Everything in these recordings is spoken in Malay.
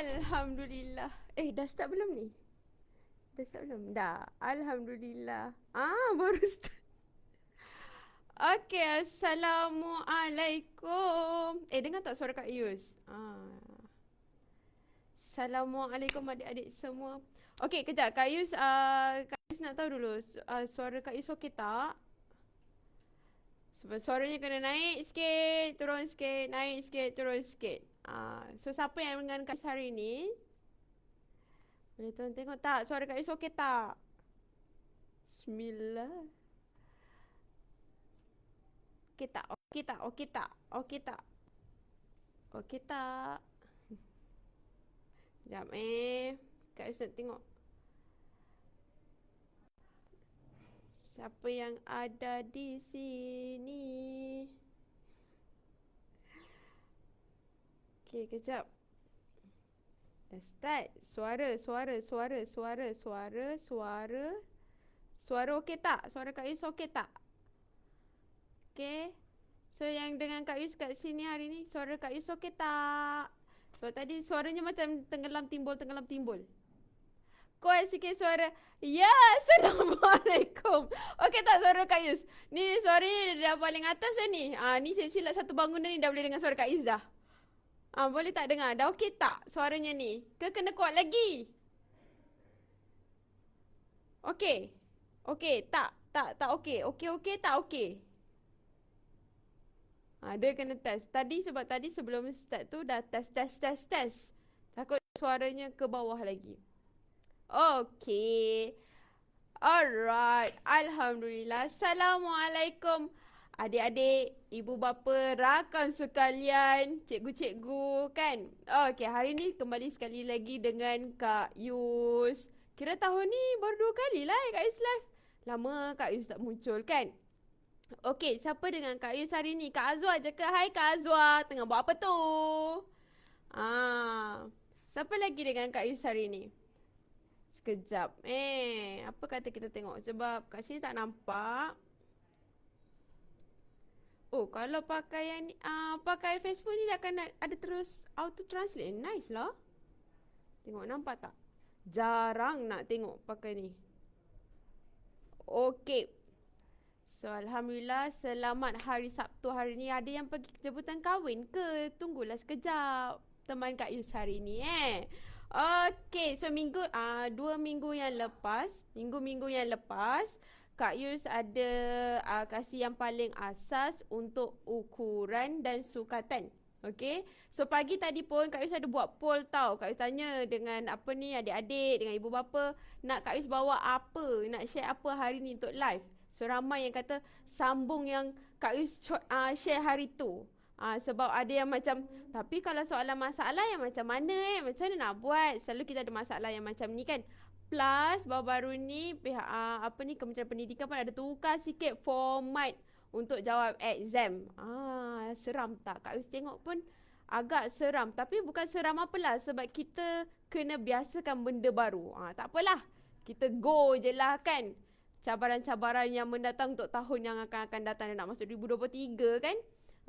Alhamdulillah. Eh, dah start belum ni? Dah start belum? Dah. Alhamdulillah. Ah, baru start. Okey, Assalamualaikum. Eh, dengar tak suara Kak Yus? Ah. Assalamualaikum adik-adik semua. Okey, kejap. Kak Yus, uh, Kak Yus nak tahu dulu. Uh, suara Kak Yus okey tak? Sebab suaranya kena naik sikit, turun sikit, naik sikit, turun sikit. Uh, so, siapa yang dengan Kak hari ni? Boleh tuan tengok tak? Suara Kak Yus okey tak? Bismillah. Okey tak? Okey tak? Okey tak? Okey tak? Okey tak? Sekejap eh. Kak Yus nak tengok. Siapa yang ada di sini? Okey, kejap. Dah start. Suara, suara, suara, suara, suara, suara. Suara okey tak? Suara Kak Yus okey tak? Okay. So yang dengan Kak Yus kat sini hari ni, suara Kak Yus okey tak? Sebab tadi suaranya macam tenggelam timbul, tenggelam timbul. Kuat sikit suara. Ya, Assalamualaikum. Okey tak suara Kak Yus? Ni suaranya dah paling atas dah ni. Ah, ni silap satu bangunan ni dah boleh dengar suara Kak Yus dah. Ah, boleh tak dengar? Dah okey tak suaranya ni? Ke kena kuat lagi? Okey. Okey, tak. Tak, tak okey. Okey, okey, tak okey. Ha, dia kena test. Tadi sebab tadi sebelum start tu dah test, test, test, test. Takut suaranya ke bawah lagi. Okay. Alright. Alhamdulillah. Assalamualaikum. Adik-adik, ibu bapa, rakan sekalian, cikgu-cikgu kan. Okay, hari ni kembali sekali lagi dengan Kak Yus. Kira tahun ni baru dua kali lah Kak Yus live. Lama Kak Yus tak muncul kan. Okey, siapa dengan Kak Yus hari ni? Kak Azwa je ke? Hai Kak Azwa, tengah buat apa tu? Ah, siapa lagi dengan Kak Yus hari ni? Sekejap. Eh, apa kata kita tengok? Sebab kat sini tak nampak. Oh, kalau pakai yang ni, uh, pakai Facebook ni akan ada terus auto translate. Nice lah. Tengok nampak tak? Jarang nak tengok pakai ni. Okey. So Alhamdulillah selamat hari Sabtu hari ni Ada yang pergi jemputan kahwin ke? Tunggulah sekejap Teman Kak Yus hari ni eh Okay so minggu uh, Dua minggu yang lepas Minggu-minggu yang lepas Kak Yus ada uh, kasih yang paling asas Untuk ukuran dan sukatan Okay So pagi tadi pun Kak Yus ada buat poll tau Kak Yus tanya dengan apa ni adik-adik Dengan ibu bapa Nak Kak Yus bawa apa Nak share apa hari ni untuk live So ramai yang kata sambung yang Kak Yus uh, share hari tu. Uh, sebab ada yang macam, tapi kalau soalan masalah yang macam mana eh? Macam mana nak buat? Selalu kita ada masalah yang macam ni kan. Plus baru-baru ni pihak uh, apa ni Kementerian Pendidikan pun ada tukar sikit format untuk jawab exam. Ah, seram tak? Kak Yus tengok pun agak seram. Tapi bukan seram apalah sebab kita kena biasakan benda baru. Ah, tak apalah. Kita go je lah kan cabaran-cabaran yang mendatang untuk tahun yang akan akan datang nak masuk 2023 kan.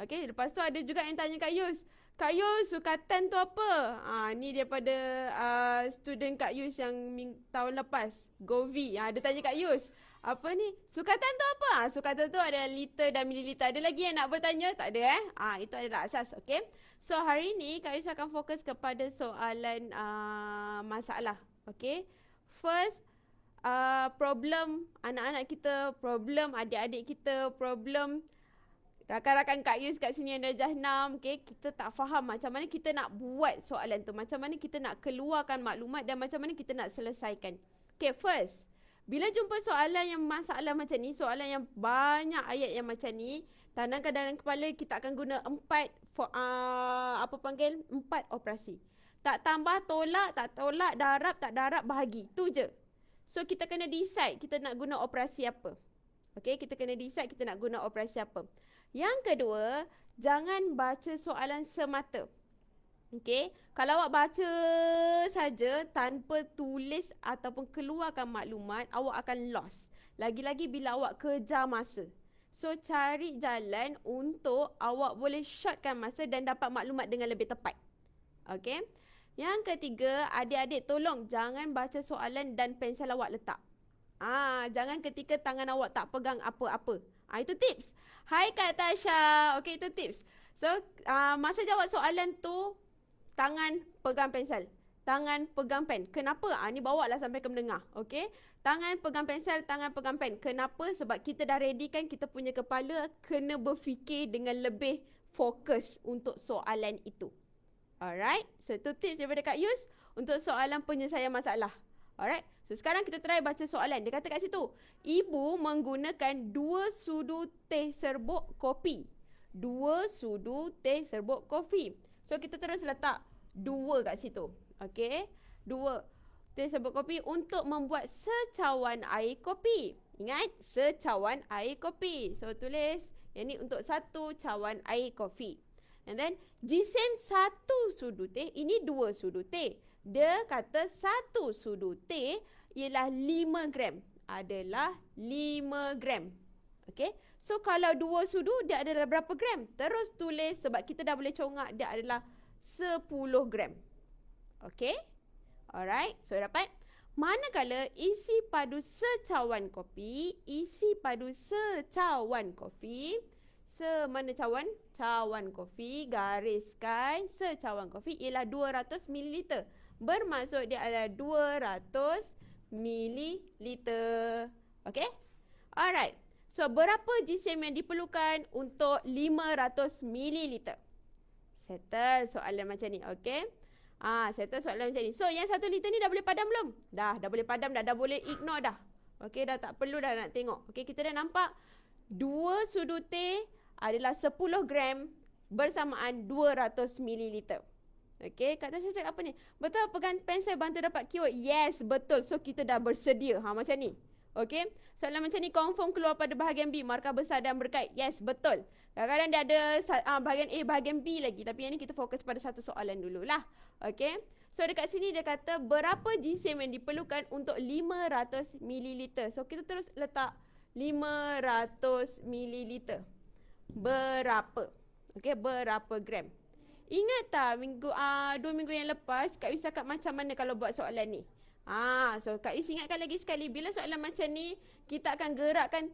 Okey, lepas tu ada juga yang tanya Kak Yus. Kak Yus, sukatan tu apa? Ah, ni daripada uh, student Kak Yus yang ming- tahun lepas, Govi. Ha, dia tanya Kak Yus, apa ni? Sukatan tu apa? Ha, sukatan tu ada liter dan mililiter. Ada lagi yang nak bertanya? Tak ada eh? Ah, itu adalah asas, okey. So hari ni Kak Yus akan fokus kepada soalan uh, masalah, okey. First, uh, problem anak-anak kita, problem adik-adik kita, problem rakan-rakan Kak Yus kat sini yang darjah 6, okay, kita tak faham macam mana kita nak buat soalan tu, macam mana kita nak keluarkan maklumat dan macam mana kita nak selesaikan. Okay, first, bila jumpa soalan yang masalah macam ni, soalan yang banyak ayat yang macam ni, tanamkan dalam kepala kita akan guna empat, for, uh, apa panggil, empat operasi. Tak tambah, tolak, tak tolak, darab, tak darab, bahagi. Tu je. So kita kena decide kita nak guna operasi apa. Okay, kita kena decide kita nak guna operasi apa. Yang kedua, jangan baca soalan semata. Okay, kalau awak baca saja tanpa tulis ataupun keluarkan maklumat, awak akan lost. Lagi-lagi bila awak kejar masa. So, cari jalan untuk awak boleh shortkan masa dan dapat maklumat dengan lebih tepat. Okay. Yang ketiga, adik-adik tolong jangan baca soalan dan pensel awak letak. Ah, jangan ketika tangan awak tak pegang apa-apa. Ah, itu tips. Hai Kak Tasha. Okey, itu tips. So, uh, masa jawab soalan tu, tangan pegang pensel. Tangan pegang pen. Kenapa? Ah, ni bawa lah sampai ke mendengar. Okey. Tangan pegang pensel, tangan pegang pen. Kenapa? Sebab kita dah ready kan kita punya kepala kena berfikir dengan lebih fokus untuk soalan itu. Alright. So, itu tips daripada Kak Yus untuk soalan penyelesaian masalah. Alright. So sekarang kita try baca soalan. Dia kata kat situ, ibu menggunakan dua sudu teh serbuk kopi. Dua sudu teh serbuk kopi. So kita terus letak dua kat situ. Okay. Dua teh serbuk kopi untuk membuat secawan air kopi. Ingat, secawan air kopi. So tulis, yang ni untuk satu cawan air kopi. And then, jisim satu sudu teh, ini dua sudu teh. Dia kata satu sudu teh ialah 5 gram. Adalah 5 gram. Okay. So kalau dua sudu dia adalah berapa gram? Terus tulis sebab kita dah boleh congak dia adalah 10 gram. Okay. Alright. So dapat. Manakala isi padu secawan kopi. Isi padu secawan kopi. Semana cawan? Cawan kopi. Gariskan secawan kopi ialah 200 ml. Bermaksud dia adalah 200 mililiter. Okay? Alright. So, berapa jisim yang diperlukan untuk 500 mililiter? Settle soalan macam ni. Okay? Ah, settle soalan macam ni. So, yang satu liter ni dah boleh padam belum? Dah, dah boleh padam dah. Dah boleh ignore dah. Okay, dah tak perlu dah nak tengok. Okay, kita dah nampak. Dua sudu teh adalah 10 gram bersamaan 200 mililiter. Okay, Kak Tasha cakap apa ni? Betul pegang pensel bantu dapat keyword? Yes, betul. So, kita dah bersedia. Ha, macam ni. Okay, soalan macam ni confirm keluar pada bahagian B. Markah besar dan berkait. Yes, betul. Kadang-kadang dia ada uh, bahagian A, bahagian B lagi. Tapi yang ni kita fokus pada satu soalan dululah. Okay. So, dekat sini dia kata berapa jisim yang diperlukan untuk 500 ml. So, kita terus letak 500 ml. Berapa? Okay, berapa gram? Ingat tak minggu ah uh, dua minggu yang lepas Kak Yus cakap macam mana kalau buat soalan ni? Ah, so Kak Yus ingatkan lagi sekali bila soalan macam ni kita akan gerakkan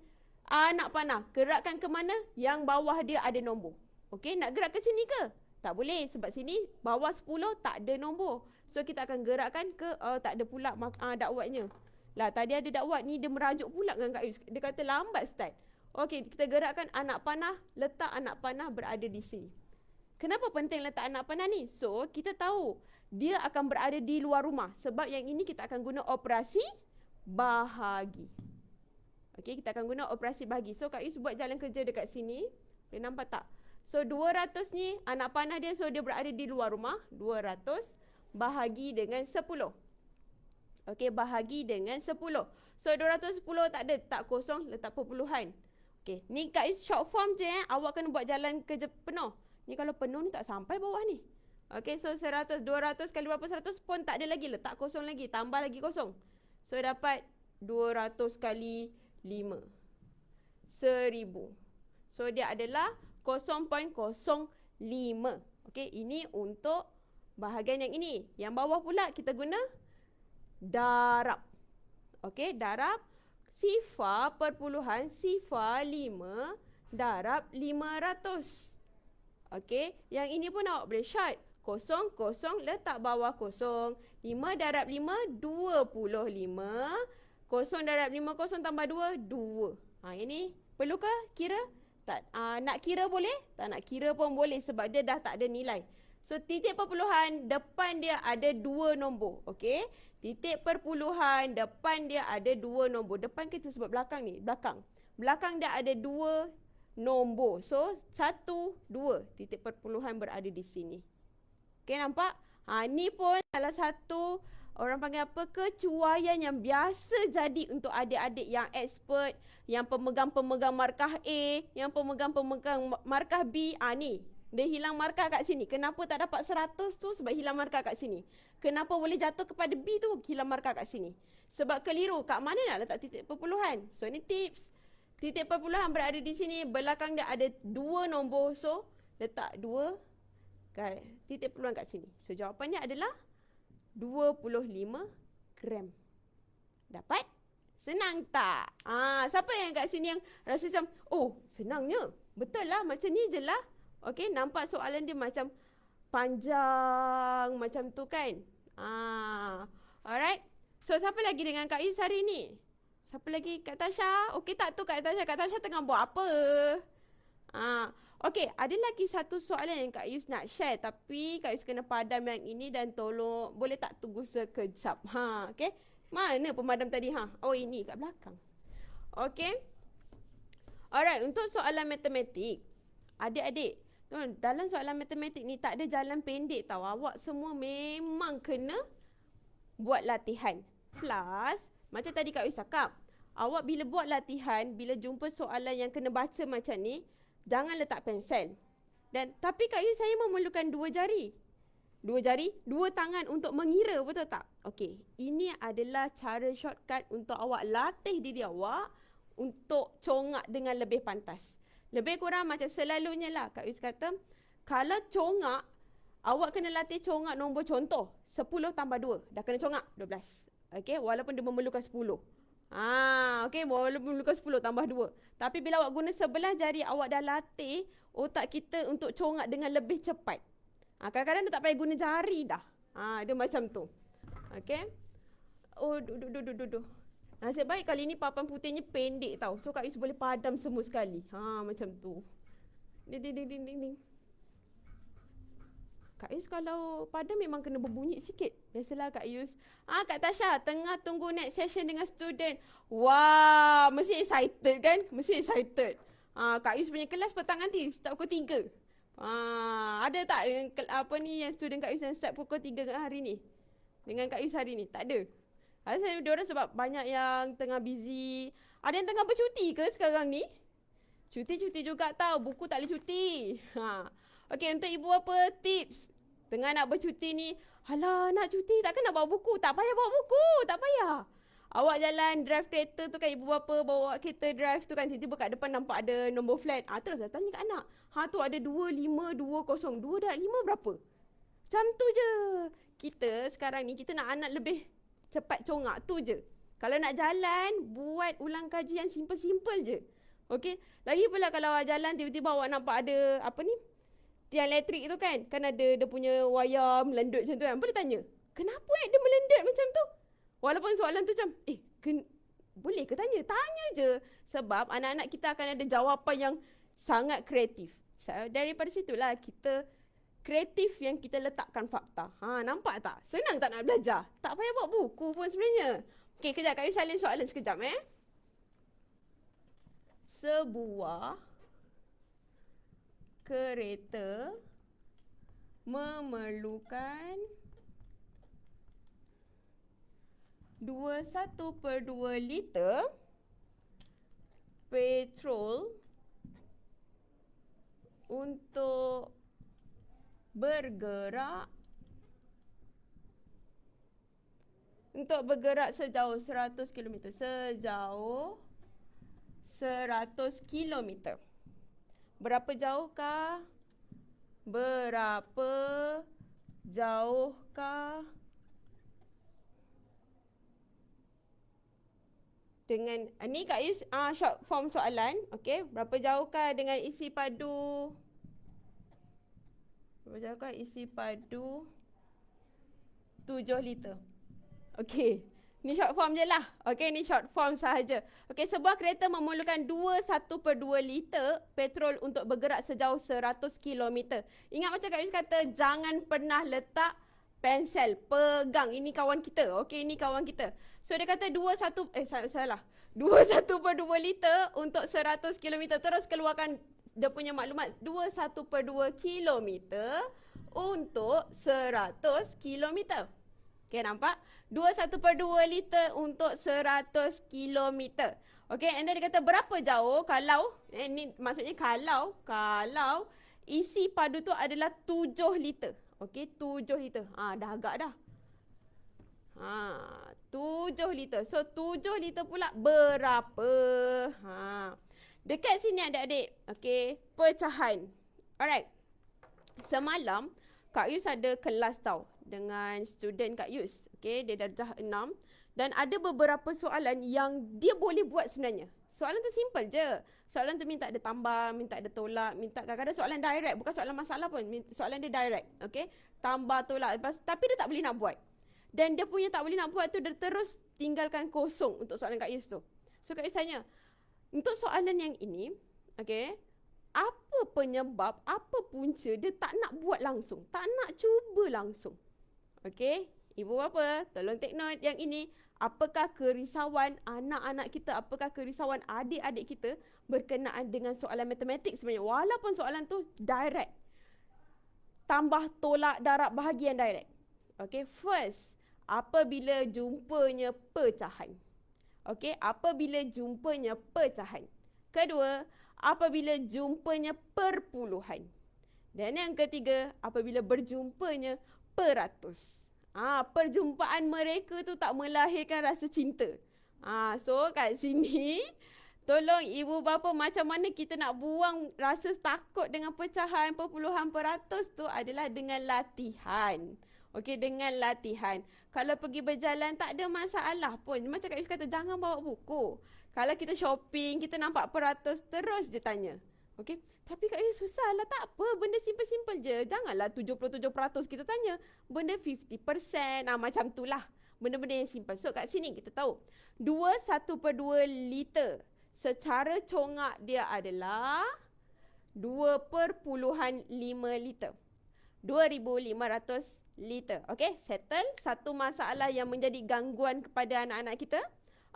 anak panah. Gerakkan ke mana? Yang bawah dia ada nombor. Okey, nak gerak ke sini ke? Tak boleh sebab sini bawah 10 tak ada nombor. So kita akan gerakkan ke oh, tak ada pula uh, dakwatnya. Lah tadi ada dakwat ni dia merajuk pula dengan Kak Yus. Dia kata lambat start. Okey, kita gerakkan anak panah, letak anak panah berada di sini. Kenapa penting letak anak panah ni? So, kita tahu dia akan berada di luar rumah. Sebab yang ini kita akan guna operasi bahagi. Okey, kita akan guna operasi bahagi. So, Kak Yus buat jalan kerja dekat sini. Boleh nampak tak? So, 200 ni anak panah dia. So, dia berada di luar rumah. 200 bahagi dengan 10. Okey, bahagi dengan 10. So, 210 tak ada. Tak kosong, letak perpuluhan. Okey, ni Yus short form je eh. Awak kena buat jalan kerja penuh. Ni kalau penuh ni tak sampai bawah ni. Okey, so 100, 200 kali berapa 100 pun tak ada lagi. Letak kosong lagi. Tambah lagi kosong. So dapat 200 kali 5. 1000. So dia adalah 0.05. Okey, ini untuk bahagian yang ini. Yang bawah pula kita guna darab. Okey, darab sifar perpuluhan sifar 5 darab 500. Okey, yang ini pun awak boleh short. Kosong, kosong, letak bawah kosong. Lima darab lima, dua puluh lima. Kosong darab lima, kosong tambah dua, dua. Ha, ini perlu ke kira? Tak, uh, nak kira boleh? Tak nak kira pun boleh sebab dia dah tak ada nilai. So, titik perpuluhan depan dia ada dua nombor. Okey, titik perpuluhan depan dia ada dua nombor. Depan kita sebab belakang ni, belakang. Belakang dia ada dua nombor. So, satu, dua titik perpuluhan berada di sini. Okey, nampak? Ha, ni pun salah satu orang panggil apa kecuaian yang biasa jadi untuk adik-adik yang expert, yang pemegang-pemegang markah A, yang pemegang-pemegang markah B. Ha, ni, dia hilang markah kat sini. Kenapa tak dapat 100 tu? Sebab hilang markah kat sini. Kenapa boleh jatuh kepada B tu? Hilang markah kat sini. Sebab keliru. Kat mana nak letak titik perpuluhan? So, ni tips. Titik perpuluhan berada di sini. Belakang dia ada dua nombor. So, letak dua titik perpuluhan kat sini. So, jawapannya adalah 25 gram. Dapat? Senang tak? Ah, siapa yang kat sini yang rasa macam, oh senangnya. Betul lah, macam ni je lah. Okay, nampak soalan dia macam panjang macam tu kan? Ah, alright. So, siapa lagi dengan Kak Yus hari ni? Siapa lagi? Kak Tasha? Okay tak tu Kak Tasha? Kak Tasha tengah buat apa? Ah, okay, ada lagi satu soalan yang Kak Yus nak share. Tapi Kak Yus kena padam yang ini dan tolong, boleh tak tunggu sekejap? Ha, okay. Mana pemadam tadi ha? Oh ini kat belakang. Okey. Alright, untuk soalan matematik. Adik-adik, dalam soalan matematik ni tak ada jalan pendek tau. Awak semua memang kena buat latihan. Plus, macam tadi Kak Wis cakap, awak bila buat latihan, bila jumpa soalan yang kena baca macam ni, jangan letak pensel. Dan tapi Kak Wis saya memerlukan dua jari. Dua jari, dua tangan untuk mengira, betul tak? Okey, ini adalah cara shortcut untuk awak latih diri awak untuk congak dengan lebih pantas. Lebih kurang macam selalunya lah Kak Yus kata, kalau congak, awak kena latih congak nombor contoh. 10 tambah 2, dah kena congak 12. Okey, walaupun dia memerlukan 10. Ah, okey, walaupun memerlukan 10 tambah 2. Tapi bila awak guna sebelah jari, awak dah latih otak kita untuk congak dengan lebih cepat. Ha, kadang-kadang dia tak payah guna jari dah. Ha, dia macam tu. Okay. Oh, duduk, duduk, duduk, duduk. Nasib baik kali ni papan putihnya pendek tau. So Kak Yus boleh padam semua sekali. Ha, macam tu. Ding, ding, ding, ding, ding, ding. Kak Yus kalau padam memang kena berbunyi sikit. Biasalah Kak Yus. Ah Kak Tasha, tengah tunggu next session dengan student. Wah, mesti excited kan? Mesti excited. Ah Kak Yus punya kelas petang nanti, start pukul 3. Ah, ada tak dengan apa ni yang student Kak Yus yang start pukul 3 hari ni? Dengan Kak Yus hari ni? Tak ada. Ada dia orang sebab banyak yang tengah busy. Ada yang tengah bercuti ke sekarang ni? Cuti-cuti juga tau. Buku tak boleh cuti. Ha. Okey, untuk ibu apa tips? Tengah nak bercuti ni, Alah, nak cuti takkan nak bawa buku? Tak payah bawa buku. Tak payah. Awak jalan drive kereta tu kan ibu bapa bawa kereta drive tu kan tiba-tiba kat depan nampak ada nombor flat. Ah terus dah tanya kat anak. Ha tu ada 2520. 2 dah 5 berapa? Macam tu je. Kita sekarang ni kita nak anak lebih cepat congak tu je. Kalau nak jalan buat ulang kaji yang simple-simple je. Okey. Lagi pula kalau awak jalan tiba-tiba awak nampak ada apa ni? Tiang elektrik tu kan. Kan ada dia punya wayar melendut macam tu kan. Boleh tanya. Kenapa eh dia melendut macam tu? Walaupun soalan tu macam, eh, ken, boleh ke tanya? Tanya je. Sebab anak-anak kita akan ada jawapan yang sangat kreatif. So, daripada situlah kita kreatif yang kita letakkan fakta. Ha, nampak tak? Senang tak nak belajar? Tak payah buat buku pun sebenarnya. Okey, kejap. Kak salin soalan sekejap eh. Sebuah kereta memerlukan 21 per 2 liter petrol untuk bergerak. Untuk bergerak sejauh 100 km sejauh 100 km berapa jauhkah? Berapa jauhkah? Dengan uh, ni Kak Yus uh, short form soalan. Okey, berapa jauhkah dengan isi padu? Berapa jauhkah isi padu 7 liter? Okey. Ni short form je lah. Okey, ni short form sahaja. Okey, sebuah kereta memerlukan 2 1 per 2 liter petrol untuk bergerak sejauh 100 km. Ingat macam Kak Yus kata, jangan pernah letak pensel. Pegang. Ini kawan kita. Okey, ini kawan kita. So dia kata 21 eh salah. 21 per 2 liter untuk 100 km. Terus keluarkan dia punya maklumat 21 per 2 km untuk 100 km. Okay nampak? 21 per 2 liter untuk 100 km. Okay and then dia kata berapa jauh kalau, eh, ni maksudnya kalau, kalau isi padu tu adalah 7 liter. Okay 7 liter. Ah dah agak dah. Ha, tujuh liter. So, tujuh liter pula berapa? Ha. Dekat sini adik-adik. Okay. Pecahan. Alright. Semalam, Kak Yus ada kelas tau. dengan student Kak Yus. Okay, dia darjah 6. Dan ada beberapa soalan yang dia boleh buat sebenarnya. Soalan tu simple je. Soalan tu minta ada tambah, minta ada tolak, minta kadang-kadang soalan direct. Bukan soalan masalah pun. Soalan dia direct. Okay. Tambah, tolak. Lepas, tapi dia tak boleh nak buat. Dan dia punya tak boleh nak buat tu, dia terus tinggalkan kosong untuk soalan Kak Yus tu. So Kak Yus tanya, untuk soalan yang ini, okay, apa penyebab, apa punca dia tak nak buat langsung. Tak nak cuba langsung. Okay. Ibu bapa, tolong take note yang ini. Apakah kerisauan anak-anak kita, apakah kerisauan adik-adik kita berkenaan dengan soalan matematik sebenarnya. Walaupun soalan tu direct. Tambah tolak darab bahagian direct. Okay, first, apabila jumpanya pecahan. Okay, apabila jumpanya pecahan. Kedua, apabila jumpanya perpuluhan. Dan yang ketiga, apabila berjumpanya peratus. Ah, perjumpaan mereka tu tak melahirkan rasa cinta. Ah, so kat sini tolong ibu bapa macam mana kita nak buang rasa takut dengan pecahan perpuluhan peratus tu adalah dengan latihan. Okey, dengan latihan. Kalau pergi berjalan tak ada masalah pun. Macam Kak Yus kata, jangan bawa buku. Kalau kita shopping, kita nampak peratus, terus je tanya. Okey, tapi Kak Yus susah lah. Tak apa. Benda simple-simple je. Janganlah 77% kita tanya. Benda 50%. Ah, macam tu lah. Benda-benda yang simple. So kat sini kita tahu. 2 1 per 2 liter. Secara congak dia adalah 2.5 liter. 2,500 liter. Okay, settle. Satu masalah yang menjadi gangguan kepada anak-anak kita.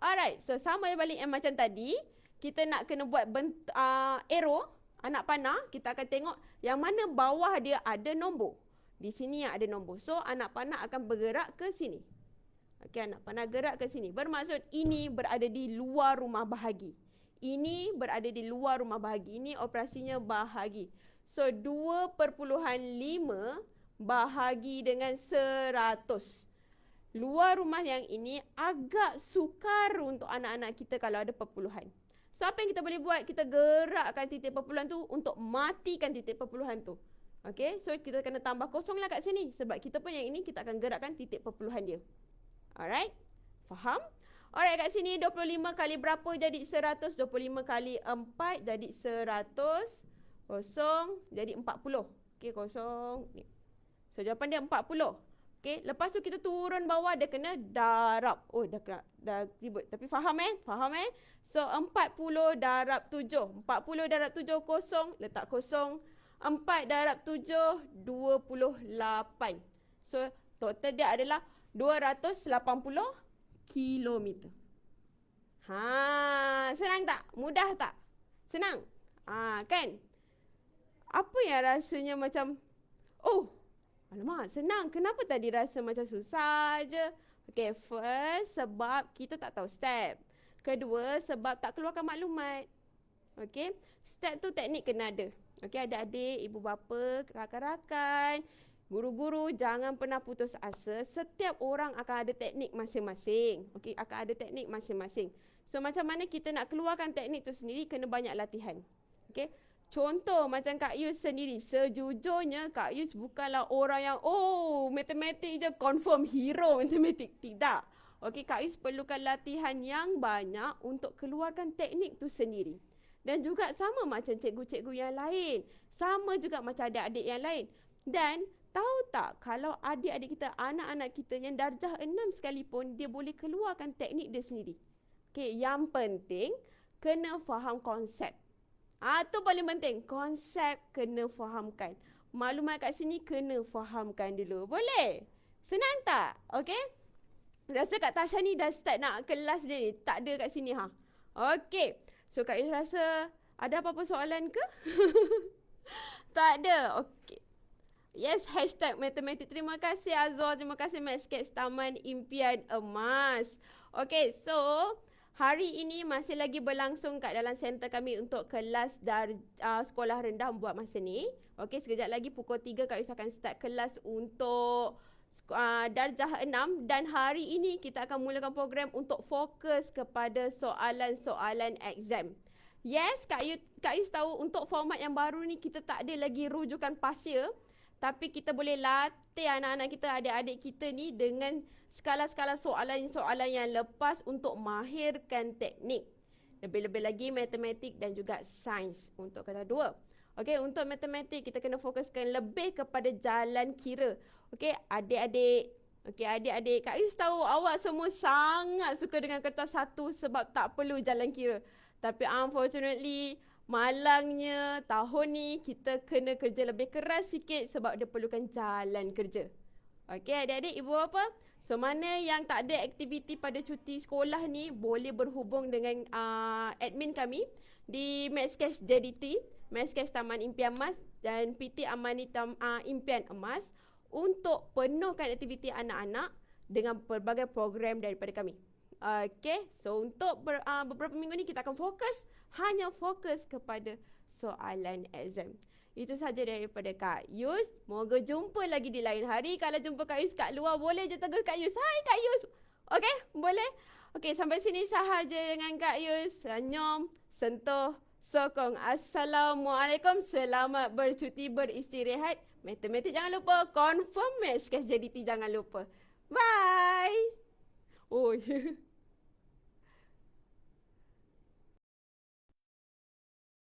Alright, so sama balik yang macam tadi. Kita nak kena buat bent- uh, arrow anak panah, kita akan tengok yang mana bawah dia ada nombor. Di sini yang ada nombor. So, anak panah akan bergerak ke sini. Okey, anak panah gerak ke sini. Bermaksud ini berada di luar rumah bahagi. Ini berada di luar rumah bahagi. Ini operasinya bahagi. So, 2.5 bahagi dengan 100. Luar rumah yang ini agak sukar untuk anak-anak kita kalau ada perpuluhan. So apa yang kita boleh buat? Kita gerakkan titik perpuluhan tu untuk matikan titik perpuluhan tu. Okay, so kita kena tambah kosong lah kat sini. Sebab kita pun yang ini kita akan gerakkan titik perpuluhan dia. Alright, faham? Alright, kat sini 25 kali berapa jadi 100? 25 kali 4 jadi 100. Kosong jadi 40. Okay, kosong. So jawapan dia 40. Okay, lepas tu kita turun bawah dia kena darab. Oh, dah dah, dah ribut. Tapi faham eh? Faham eh? So, 40 darab 7. 40 darab 7 kosong, letak kosong. 4 darab 7, 28. So, total dia adalah 280 kilometer. Ha, senang tak? Mudah tak? Senang? Ha, kan? Apa yang rasanya macam, oh, Alamak, senang. Kenapa tadi rasa macam susah je? Okay, first sebab kita tak tahu step. Kedua, sebab tak keluarkan maklumat. Okay, step tu teknik kena ada. Okay, ada adik, ibu bapa, rakan-rakan, guru-guru jangan pernah putus asa. Setiap orang akan ada teknik masing-masing. Okay, akan ada teknik masing-masing. So, macam mana kita nak keluarkan teknik tu sendiri, kena banyak latihan. Okay, Contoh macam Kak Yus sendiri. Sejujurnya Kak Yus bukanlah orang yang oh matematik je confirm hero matematik. Tidak. Okey Kak Yus perlukan latihan yang banyak untuk keluarkan teknik tu sendiri. Dan juga sama macam cikgu-cikgu yang lain. Sama juga macam adik-adik yang lain. Dan tahu tak kalau adik-adik kita, anak-anak kita yang darjah enam sekalipun dia boleh keluarkan teknik dia sendiri. Okey, yang penting kena faham konsep. Ah tu paling penting. Konsep kena fahamkan. Maklumat kat sini kena fahamkan dulu. Boleh? Senang tak? Okey? Rasa Kak Tasha ni dah start nak kelas dia ni. Tak ada kat sini ha. Okey. So Kak Ish rasa ada apa-apa soalan ke? tak ada. Okey. Yes, hashtag matematik. Terima kasih Azor. Terima kasih Matchcatch Taman Impian Emas. Okay, so Hari ini masih lagi berlangsung kat dalam center kami untuk kelas dar, uh, sekolah rendah buat masa ni. Okey, sekejap lagi pukul 3 kami akan start kelas untuk uh, darjah 6 dan hari ini kita akan mulakan program untuk fokus kepada soalan-soalan exam. Yes, Kak Yu, Kak Yu tahu untuk format yang baru ni kita tak ada lagi rujukan pasir tapi kita boleh latih anak-anak kita, adik-adik kita ni dengan skala-skala soalan-soalan yang lepas untuk mahirkan teknik. Lebih-lebih lagi matematik dan juga sains untuk kata dua. Okey, untuk matematik kita kena fokuskan lebih kepada jalan kira. Okey, adik-adik Okey, adik-adik, Kak Yus tahu awak semua sangat suka dengan kertas satu sebab tak perlu jalan kira. Tapi unfortunately, malangnya tahun ni kita kena kerja lebih keras sikit sebab dia perlukan jalan kerja. Okey, adik-adik, ibu bapa, So mana yang tak ada aktiviti pada cuti sekolah ni boleh berhubung dengan uh, admin kami di Maxcash JDT, Maxcash Taman Impian Emas dan PT Amani Tam, uh, Impian Emas untuk penuhkan aktiviti anak-anak dengan pelbagai program daripada kami. Okay, so untuk ber, uh, beberapa minggu ni kita akan fokus, hanya fokus kepada soalan exam. Itu saja daripada Kak Yus. Moga jumpa lagi di lain hari. Kalau jumpa Kak Yus kat luar, boleh je tegur Kak Yus. Hai Kak Yus. Okey, boleh? Okey, sampai sini sahaja dengan Kak Yus. Senyum, sentuh, sokong. Assalamualaikum. Selamat bercuti beristirahat. Matematik jangan lupa. Confirm maths. JDT jangan lupa. Bye. Oh,